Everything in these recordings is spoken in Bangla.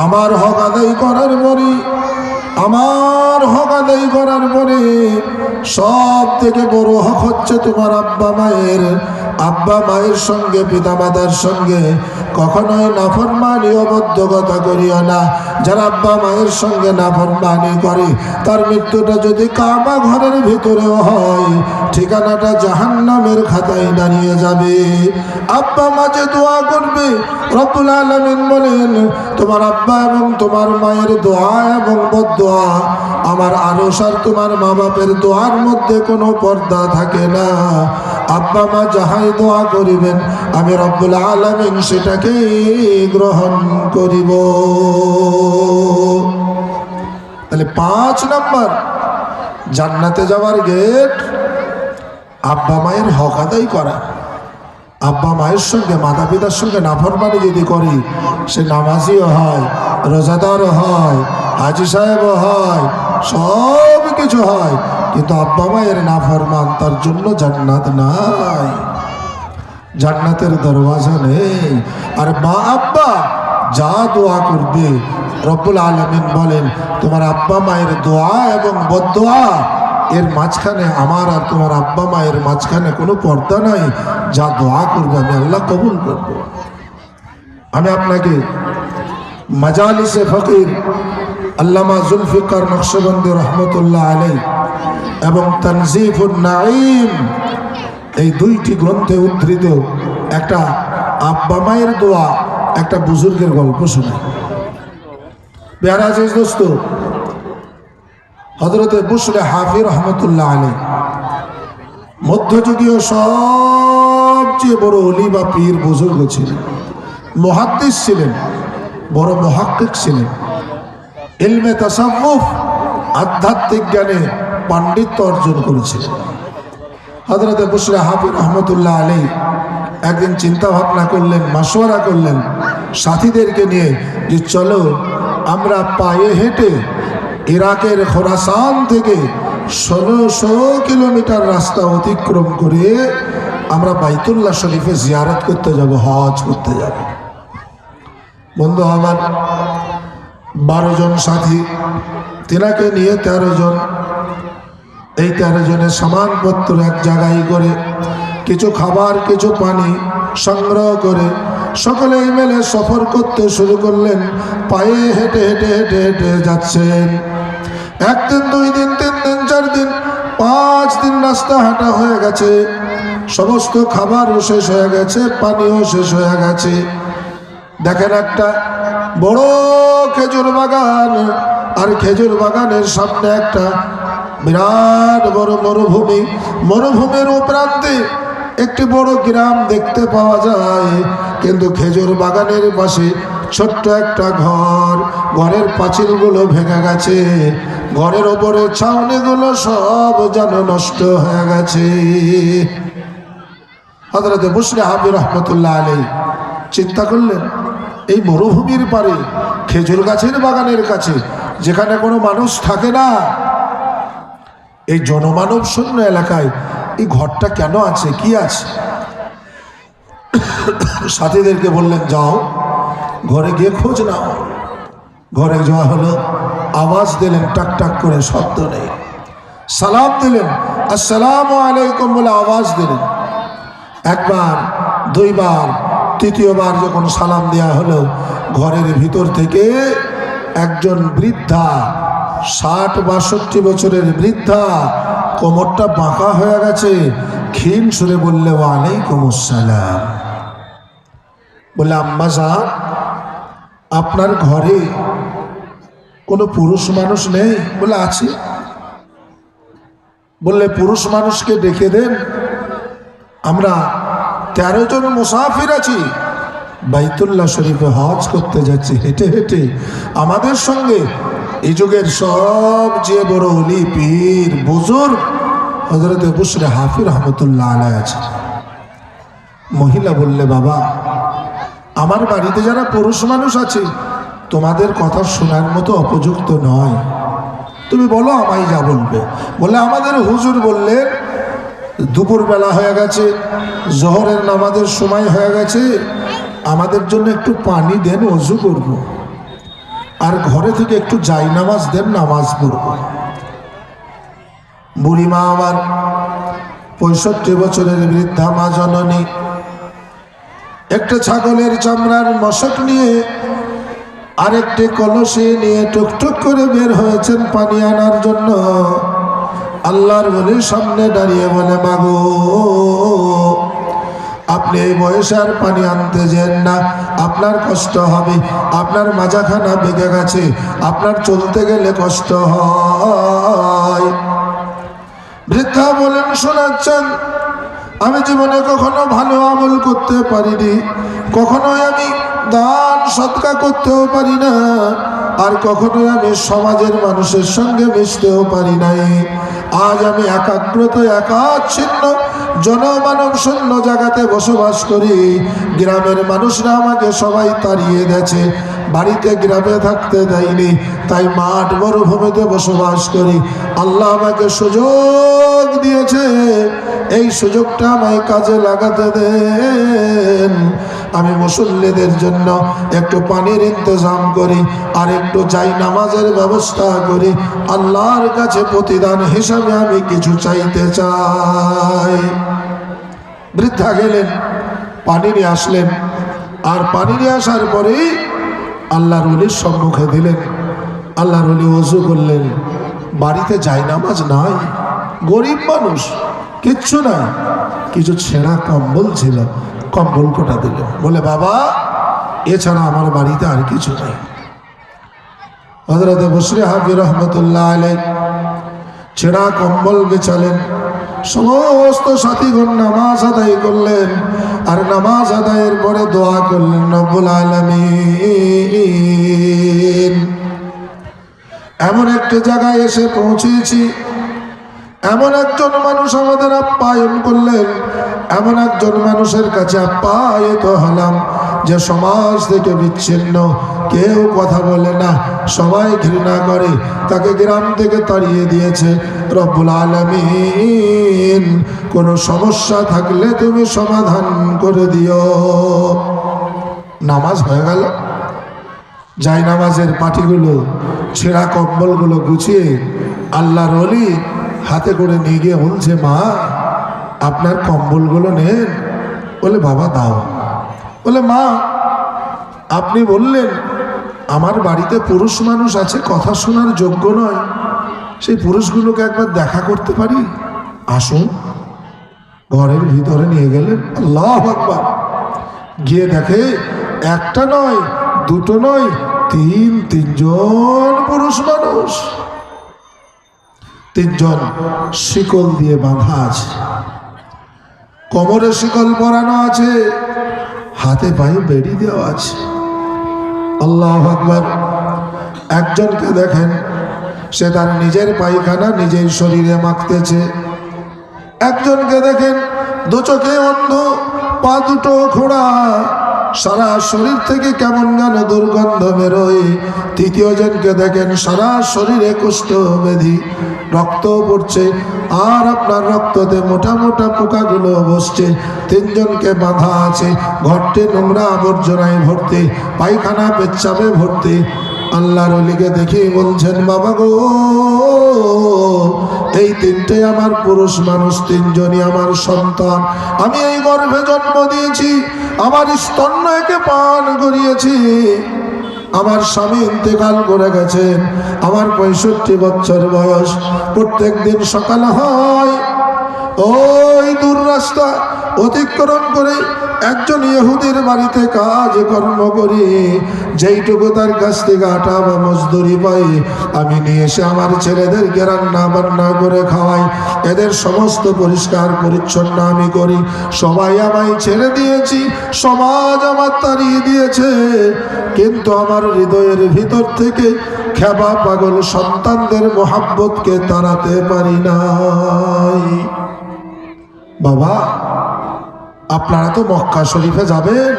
আমার হক আদায় করার পরে, আমার হক আদায় করার পরে সব থেকে বড় হক হচ্ছে তোমার আব্বা মায়ের আব্বা মায়ের সঙ্গে, পিতামাতার সঙ্গে কখনোই নাফরমানি অবদ্ধগতা করিও না। যারা আব্বা মায়ের সঙ্গে নাফরমানি করে, তার মৃত্যুটা যদি কামা ঘরের ভিতরেও হয়, ঠিকানাটা জাহান্নামের খাতায় দাঁড়িয়ে যাবে। আব্বা মা যে দোয়া করবে, রব্বুল আলমিন বলেন, তোমার আব্বা এবং তোমার মায়ের দোয়া এবং বদোয়া আমার আরসার তোমার মা বাপের দোয়ার মধ্যে কোনো পর্দা থাকে না। আব্বা মা যাহাই দোয়া করিবেন, আমি রব্বুল আলমিন সেটাকে গ্রহণ করিব। তাহলে পাঁচ নাম্বার, জান্নাতে যাওয়ার গেট আব্বা মায়ের হক আদায় করা। আব্বা মায়ের সঙ্গে মাতা পিতার সঙ্গে নাফরমানি যদি করি, সে নামাজিও হয়, রোজাদারও হয়, হাজি সাহেবও হয় সব কিছু হয়। কিন্তু আব্বা মায়ের নাফরমান তার জন্য জান্নাত নাই। জান্নাতের দরওয়াজা নেই। আর মা আব্বা যা দোয়া করবে, রব্বুল আলমিন বলেন, তোমার আব্বা মায়ের দোয়া এবং বদোয়া এর মাঝখানে আমার আর তোমার আব্বা মায়ের মাঝখানে কোনো পর্দা নাই। যা দোয়া করবে আমি আল্লাহ কবুল করব। আমি আপনাকে মাজালিসে ফকির আল্লামা জুলফিকার নকশবন্দি রহমতুল্লাহ আলাই এবং তনজিফুল নাইম এই দুইটি গ্রন্থে উদ্ধৃত একটা আব্বা মায়ের দোয়া, একটা বুজুর্গের গল্প শোনায় বেহারা আজিজ দোস্ত হজরতে বুসরে হাফির রহমতুল্লাহ আলী মধ্যযুগীয় সবচেয়ে বড় অলি বা পীর বুজুর্গ ছিলেন। মহাদ্দিস ছিলেন, বড় মহাক্কিক ছিলেন। ইলমে তাসাফুফ আধ্যাত্মিক জ্ঞানে পাণ্ডিত্য অর্জন করেছিলেন হজরত বুসরে হাফির রহমতুল্লাহ আলী একদিন চিন্তা ভাবনা করলেন মাসোয়ারা করলেন, সাথীদেরকে নিয়ে যে চলো আমরা পায়ে হেঁটে ইরাকের খোরাসান থেকে ষোলোশো কিলোমিটার রাস্তা অতিক্রম করে আমরা বাইতুল্লাহ শরীফে জিয়ারত করতে যাব, হজ করতে যাব। বন্ধু আমার, বারো জন সাথী, তেনাকে নিয়ে তেরো জন এই তেরো জনের সামানপত্র এক জায়গায় করে কিছু খাবার, কিছু পানি সংগ্রহ করে সকলে মিলে সফর করতে শুরু করলেন। পায়ে হেঁটে হেঁটে হেঁটে হেঁটে যাচ্ছেন। একদিন, দুই দিন, তিন দিন, চার দিন, পাঁচ দিন রাস্তা হাঁটা হয়ে গেছে। সমস্ত খাবারও শেষ হয়ে গেছে, পানিও শেষ হয়ে গেছে। দেখেন একটা বড় খেজুর বাগান, আর খেজুর বাগানের সামনে একটা বিরাট বড় মরুভূমি, মরুভূমির প্রান্তে একটি বড় গ্রাম দেখতে পাওয়া যায়। কিন্তু খেজুর বাগানের পাশে ছোট্ট একটা ঘর, ঘরের পাঁচিলগুলো ভেঙে গেছে। ঘরের ওপরে ছাউনিগুলো সব যেন নষ্ট হয়ে গেছে। হজরত মুসলে হাবির রহমতুল্লাহ আলী চিন্তা করলেন, এই মরুভূমির পারে খেজুর গাছের বাগানের কাছে যেখানে কোনো মানুষ থাকে না এই জনমানব শূন্য এলাকায় এই ঘরটা কেন আছে? কি আছে? সাথীদেরকে বললেন, যাও, ঘরে গিয়ে খোঁজ নাও। ঘরে যাওয়া হলো, আওয়াজ দিলেন, টাক টাক করে শব্দ নেই। সালাম দিলেন, আসসালাম আলাইকুম বলে আওয়াজ দিলেন। একবার, দুইবার, তৃতীয়বার যখন সালাম দেওয়া হলো, ঘরের ভিতর থেকে একজন বৃদ্ধা ষাট বাষট্টি বছরের বৃদ্ধা, কোমরটা বাঁকা হয়ে গেছে। ক্ষীণ সুরে বললে, ওয়ালাইকুম আসসালাম। বলে, আম্মা যান আপনার ঘরে কোনো পুরুষ মানুষ নেই? বলে, আছে। বললে, পুরুষ মানুষকে ডেকে দেন। আমরা তেরো জন মুসাফির আছি। বাইতুল্লাহ শরীফে হজ করতে যাচ্ছি। হেঁটে হেঁটে আমাদের সঙ্গে এই যুগের সবচেয়ে বড় অলি পীর, বুজুর্গ হজরত বুসরে হাফির রহমতুল্লাহ আলাই আছে। মহিলা বললে, বাবা, আমার বাড়িতে যারা পুরুষ মানুষ আছে, তোমাদের কথা শোনার মতো উপযুক্ত নয়। তুমি বলো, আমায় যা বলবে। বলে আমাদের হুজুর বললেন দুপুর বেলা হয়ে গেছে, জহরের নামাজের সময় হয়ে গেছে, আমাদের জন্য একটু পানি দেন, অজু করব। আর ঘরে থেকে একটু যাই, নামাজ দেন, নামাজ পড়ব। বুড়িমা আমার পঁয়ষট্টি বছরের বৃদ্ধা মা জননী, একটা ছাগলের চামড়ার মশক নিয়ে আরেকটি কলসি নিয়ে টুকটুক করে বের হয়েছেন পানি আনার জন্য। আল্লাহর বলির সামনে দাঁড়িয়ে বলে মাগো আপনি এই বয়সে আর পানি আনতে যেন না। আপনার কষ্ট হবে, আপনার মাজাখানা বেগে গেছে, আপনার চলতে গেলে কষ্ট হয়। বৃদ্ধা বলেন, শোনাচ্ছেন, আমি জীবনে কখনো ভালো আমল করতে পারিনি, কখনোই আমি দান সৎকা করতেও পারি না, আর কখনোই আমি সমাজের মানুষের সঙ্গে মিশতেও পারি নাই। আজ আমি একাগ্রত একাচ্ছিন্ন জনমানব শূন্য জায়গাতে বসবাস করি। গ্রামের মানুষরা আমাকে সবাই তাড়িয়ে গেছে বাড়িতে গ্রামে থাকতে দেয়নি। তাই মাঠ মরুভূমিতে বসবাস করি। আল্লাহ আমাকে সুযোগ দিয়েছে। এই সুযোগটা আমায় কাজে লাগাতে দেন। আমি মুসল্লিদের জন্য একটু পানির ইন্তজাম করি আর একটু চাই নামাজের ব্যবস্থা করি। আল্লাহর কাছে প্রতিদান হিসাবে আমি কিছু চাইতে চাই। বৃদ্ধা গেলেন, পানি নিয়ে আসলেন। আর পানি নিয়ে আসার পরেই আল্লাহর অলির সম্মুখে দিলেন। আল্লাহর অলি অজু করলেন, বাড়িতে যাই নামাজ নাই, গরিব মানুষ, কিচ্ছু নাই, কিছু ছেঁড়া কম্বল ছিল। কম্বল কোটা দিলেন বলে, বাবা, এছাড়া আমার বাড়িতে আর কিছু নাই। হজরত বসরে হাফি রহমতুল্লাহ আলাই ছেঁড়া কম্বল বেচালেন। সমস্ত সাথীগণ নামাজ আদায় করলেন আর নামাজ আদায়ের পরে দোয়া করলেন নব্বুল আলমিন। এমন একটা জায়গায় এসে পৌঁছেছি। এমন একজন মানুষ আমাদের আপ্যায়ন করলেন। এমন একজন মানুষের কাছে আপ্যায়িত হলাম যে সমাজ থেকে বিচ্ছিন্ন। কেউ কথা বলে না, সবাই ঘৃণা করে। তাকে গ্রাম থেকে তাড়িয়ে দিয়েছে রব্বুল আলমিন। কোনো সমস্যা থাকলে তুমি সমাধান করে দিও। নামাজ হয়ে গেল। যাই নামাজের পাটিগুলো, ছেঁড়া কম্বলগুলো গুছিয়ে আল্লাহর অলি হাতে করে নিয়ে গিয়ে বলছে, মা আপনার কম্বলগুলো নেন। বলে, বাবা, দাও। বলে, মা, আপনি বললেন, আমার বাড়িতে পুরুষ মানুষ আছে, কথা শোনার যোগ্য নয়। সেই পুরুষগুলোকে একবার দেখা করতে পারি? আসুন। ঘরের ভিতরে নিয়ে গেলেন। আল্লাহ আকবার। গিয়ে দেখে, একটা নয়, দুটো নয়, তিন, তিনজন পুরুষ মানুষ। তিনজন শিকল দিয়ে বাঁধা আছে। কোমরে শিকল পরানো আছে, হাতে পায়ে বেড়ি দেওয়া আছে। আল্লাহ আকবর। একজনকে দেখেন, সে তার নিজের পায়খানা নিজের শরীরে মাখতেছে। একজনকে দেখেন, দু চোখে অন্ধ, পা দুটো খোড়া। সারা শরীর থেকে কেমন যেন দুর্গন্ধ বেরোয়। তৃতীয় জনকে দেখেন, সারা শরীরে কুষ্ঠ ব্যাধি রক্ত পড়ছে, আর আপনার রক্ততে মোটা মোটা পোকাগুলো বসছে। তিনজনকে বাঁধা আছে, ঘরটি নোংরা আবর্জনায় ভর্তি, পায়খানা পেচ্ছাপে ভর্তি। আল্লাহর অলিকে দেখে বলছেন, বাবা গো, এই তিনটে আমার পুরুষ মানুষ, তিনজনই আমার সন্তান। আমি এই গর্ভে জন্ম দিয়েছি, আমার স্তন্য একে পান করিয়েছি। আমার স্বামী ইন্তেকাল করে গেছেন, আমার পঁয়ষট্টি বছর বয়স। প্রত্যেক দিন সকাল হয় ওই দূর রাস্তা অতিক্রম করে একজন ইহুদির বাড়িতে কাজ কর্ম করি। যেইটুকু তার কাছ থেকে আটা বা মজদুরি পাই, আমি নিয়ে এসে আমার ছেলেদেরকে রান্না বান্না করে খাওয়াই। এদের সমস্ত পরিষ্কার পরিচ্ছন্ন আমি করি। সবাই আমায় ছেড়ে দিয়েছি, সমাজ আমার তাড়িয়ে দিয়েছে। কিন্তু আমার হৃদয়ের ভিতর থেকে খেবা পাগল সন্তানদের মোহাব্বতকে তাড়াতে পারি নাই। বাবা, আপনারা তো মক্কা শরীফে যাবেন।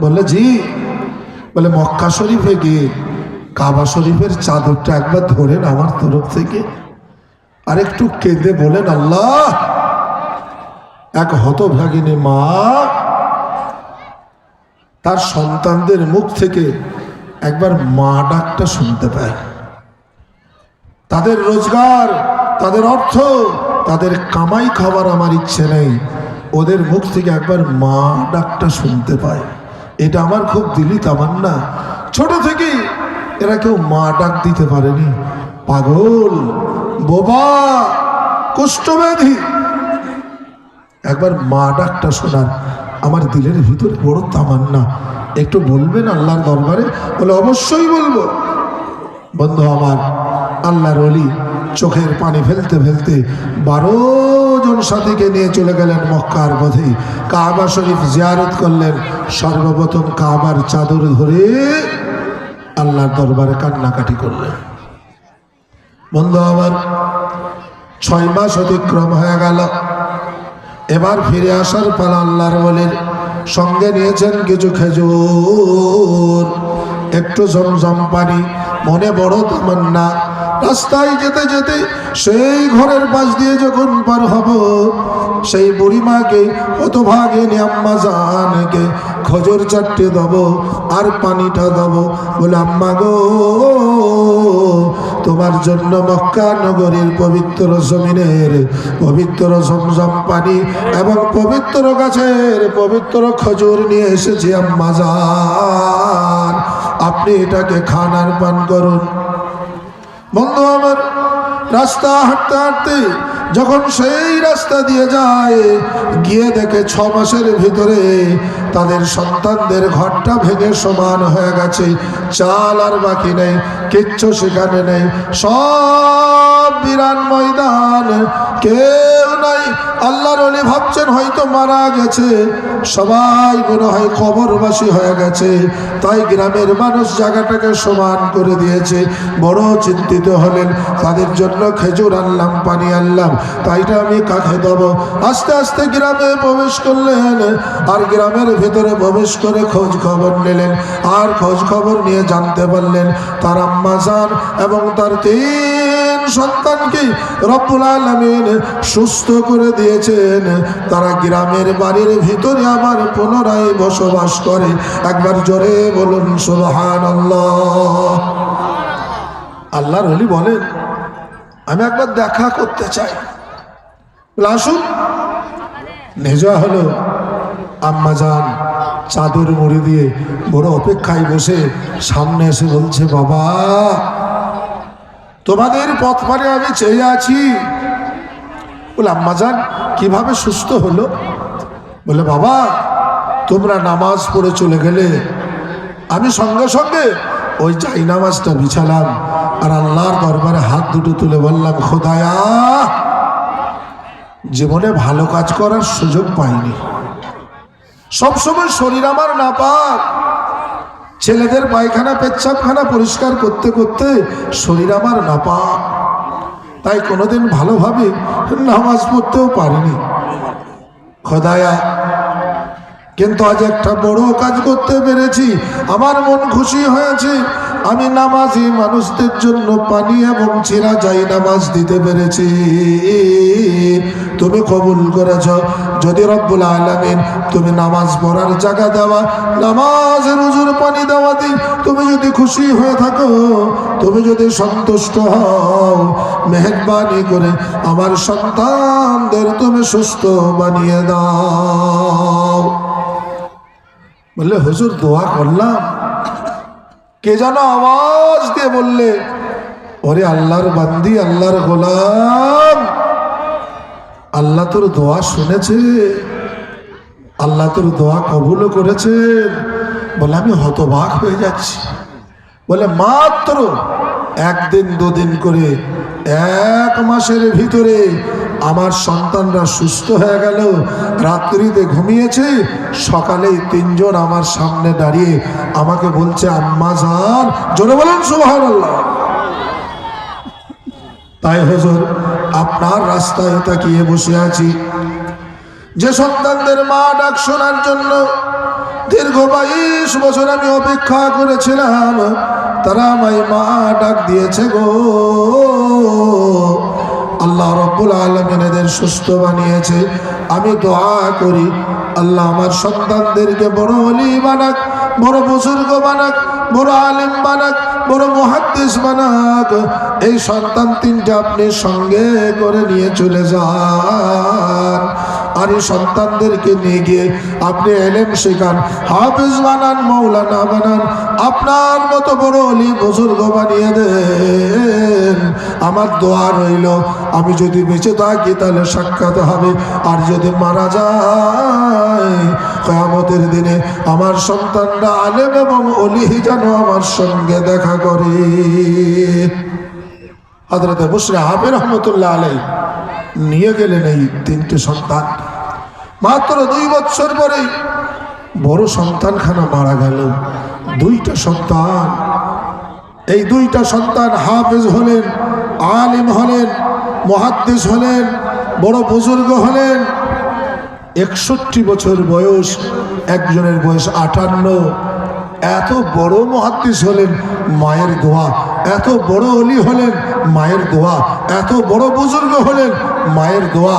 বললে, জি। বলে, মক্কা শরীফে গিয়ে কাবা শরীফের চাদরটা একবার ধরেন আমার তরফ থেকে। আর একটু কেঁদে বলেন, আল্লাহ, এক হতভাগিনী মা, তার সন্তানদের মুখ থেকে একবার মা ডাকটা শুনতে পায়। তাদের রোজগার, তাদের অর্থ, তাদের কামাই খাবার আমার ইচ্ছে নেই। ওদের মুখ থেকে একবার মা ডাকটা শুনতে পায়। এটা আমার খুব দিলি তামান্না। ছোট থেকে এরা কেউ মা ডাক দিতে পারেনি। পাগল, বোবা, কুষ্ঠব্যাধি। একবার মা ডাকটা শোনার আমার দিলের ভিতরে বড় তামান্না। একটু বলবেন আল্লাহর দরবারে? বলে, অবশ্যই বলব। বন্ধু আমার, আল্লাহর অলি চোখের পানি ফেলতে ফেলতে বারো জন সাথীকে নিয়ে চলে গেলেন মক্কার পথে। কাবা শরীফ জিয়ারত করলেন। সর্বপ্রথম কাবার চাদর ধরে আল্লাহর দরবারে কান্নাকাটি করলেন। বন্ধু আমার, ছয় মাস অতিক্রম হয়ে গেল। এবার ফিরে আসার পালা আল্লাহর বলেন সঙ্গে নিয়েছেন কিছু খেজুর। একটু জমজম পানি, মনে বড় তামান্না। রাস্তায় যেতে যেতে সেই ঘরের পাশ দিয়ে যখন পার হব, সেই বুড়িমাকে কত হতভাগে আম্মা জানকে খজর চারটে দেব আর পানিটা দেব। বলে, আম্মা গো তোমার জন্য মক্কা নগরীর পবিত্র জমিনের, পবিত্র জমজম পানি এবং পবিত্র গাছের পবিত্র খজুর নিয়ে এসেছি আম্মা জান। আপনি এটাকে খান আর পান করুন। বন্ধু আমার রাস্তা হাঁটতে হাঁটতে যখন সেই রাস্তা দিয়ে যায়, গিয়ে দেখে ছ মাসের ভিতরে তাদের সন্তানদের ঘরটা ভেঙে সমান হয়ে গেছে। চাল আর বাকি নেই, কিচ্ছু সেখানে নেই। সব বিরান ময়দান। কেউ নাই। আল্লাহর অলি ভাবছেন হয়তো মারা গেছে। সবাই মনে হয় খবরবাসী হয়ে গেছে। তাই গ্রামের মানুষ জায়গাটাকে সমান করে দিয়েছে। বড় চিন্তিত হলেন। তাদের জন্য খেজুর আনলাম, পানি আনলাম। তাইটা আমি কাকে দেবো। আস্তে আস্তে গ্রামে প্রবেশ করলেন। আর গ্রামের ভেতরে প্রবেশ করে খোঁজ খবর নিলেন। আর খোঁজ খবর নিয়ে জানতে পারলেন, তার আম্মা যান এবং তার তিন সন্তানকে রব্বুল আলমিন সুস্থ করে দিয়েছেন। তারা গ্রামের বাড়ির ভিতরে আবার পুনরায় বসবাস করে। একবার জোরে বলুন সুবহান আল্লাহর হলি বলেন, আমি একবার দেখা করতে চাই। আসুন। নেজা হলো, আম্মা যান চাদর মুড়ি দিয়ে বড় অপেক্ষায় বসে সামনে এসে বলছে, বাবা তোমাদের পথ পারে আমি চেয়ে আছি। বলে, আম্মা যান কীভাবে সুস্থ হলো? বলে, বাবা, তোমরা নামাজ পড়ে চলে গেলে আমি সঙ্গে সঙ্গে ওই যাই নামাজটা বিছালাম আর আল্লাহর দরবারে হাত দুটো তুলে বললাম, খোদায়া, জীবনে ভালো কাজ করার সুযোগ পাইনি। সবসময় শরীর আমার না পাক ছেলেদের পায়খানা, পেচ্ছাপখানা পরিষ্কার করতে করতে শরীর আমার না পাক তাই কোনোদিন ভালোভাবে নামাজ পড়তেও পারিনি। খোদায়া, কিন্তু আজ একটা বড় কাজ করতে পেরেছি। আমার মন খুশি হয়েছে। আমি নামাজি মানুষদের জন্য পানি এবং চিরা যাই নামাজ দিতে পেরেছি। তুমি কবুল করেছ। যদি রব্বুল আলমিন তুমি নামাজ পড়ার জায়গা দেওয়া, নামাজের উজুর পানি দেওয়া দিই তুমি যদি খুশি হয়ে থাকো, তুমি যদি সন্তুষ্ট হও, মেহরবানি করে আমার সন্তানদের তুমি সুস্থ বানিয়ে দাও। বললে, হুজুর, দোয়া করলাম। কে যেন আওয়াজ দিয়ে বললে, ওরে আল্লাহর বান্দি, আল্লাহর গোলাম। আল্লাহ তোর দোয়া শুনেছে? আল্লাহ তোর দোয়া কবুলও করেছেন বলে, আমি হতবাক হয়ে যাচ্ছি। বলে, মাত্র একদিন, দুদিন করে, এক মাসের ভিতরে আমার সন্তানরা সুস্থ হয়ে গেল, রাত্রিতে ঘুমিয়েছে, সকালেই তিনজন আমার সামনে দাঁড়িয়ে আমাকে বলছে, আম্মা যান জোরে বলেন আল্লাহ তাই হজুর আপনার রাস্তায় তাকিয়ে বসে আছি। যে সন্তানদের মা ডাক শোনার জন্য দীর্ঘ বাইশ বছর আমি অপেক্ষা করেছিলাম, তারা আমায় মা ডাক দিয়েছে গো। আল্লাহ রব্বুল আলমিন এদের সুস্থ বানিয়েছে। আমি দোয়া করি, আল্লাহ আমার সন্তানদেরকে বড় অলি বানাক, বড় বুজুর্গ বানাক বড় আলেম বানাক, বড় মহাদ্দেশ বানাক, এই সন্তান তিনটা আপনি সঙ্গে করে নিয়ে চলে যান। আর এই সন্তানদেরকে নিয়ে গিয়ে আপনি এলেম শেখান হাফিজ বানান মৌলানা বানান, আপনার মতো বড় অলি বুজুর্গ বানিয়ে দেন। আমার দোয়া রইল, আমি যদি বেঁচে থাকি তাহলে সাক্ষাৎ হবে, আর যদি মারা যায়, কয়ামতের দিনে আমার সন্তানরা আলেম এবং অলি যেন আমার সঙ্গে দেখা করে। হাজরতে বসরে হাবে রহমতুল্লাহ আলাই নিয়ে গেলেন এই তিনটে সন্তান। মাত্র দুই বছর পরেই বড় সন্তানখানা মারা গেল। দুইটা সন্তান। এই দুইটা সন্তান হাফেজ হলেন, আলিম হলেন মহাদ্দেশ হলেন, বড় বুজুর্গ হলেন। একষট্টি বছর বয়স, একজনের বয়স আটান্ন। এত বড় মহাদ্দেশ হলেন, মায়ের দোয়া। এত বড় অলি হলেন, মায়ের দোয়া। এত বড় বুজুর্গ হলেন মায়ের দোয়া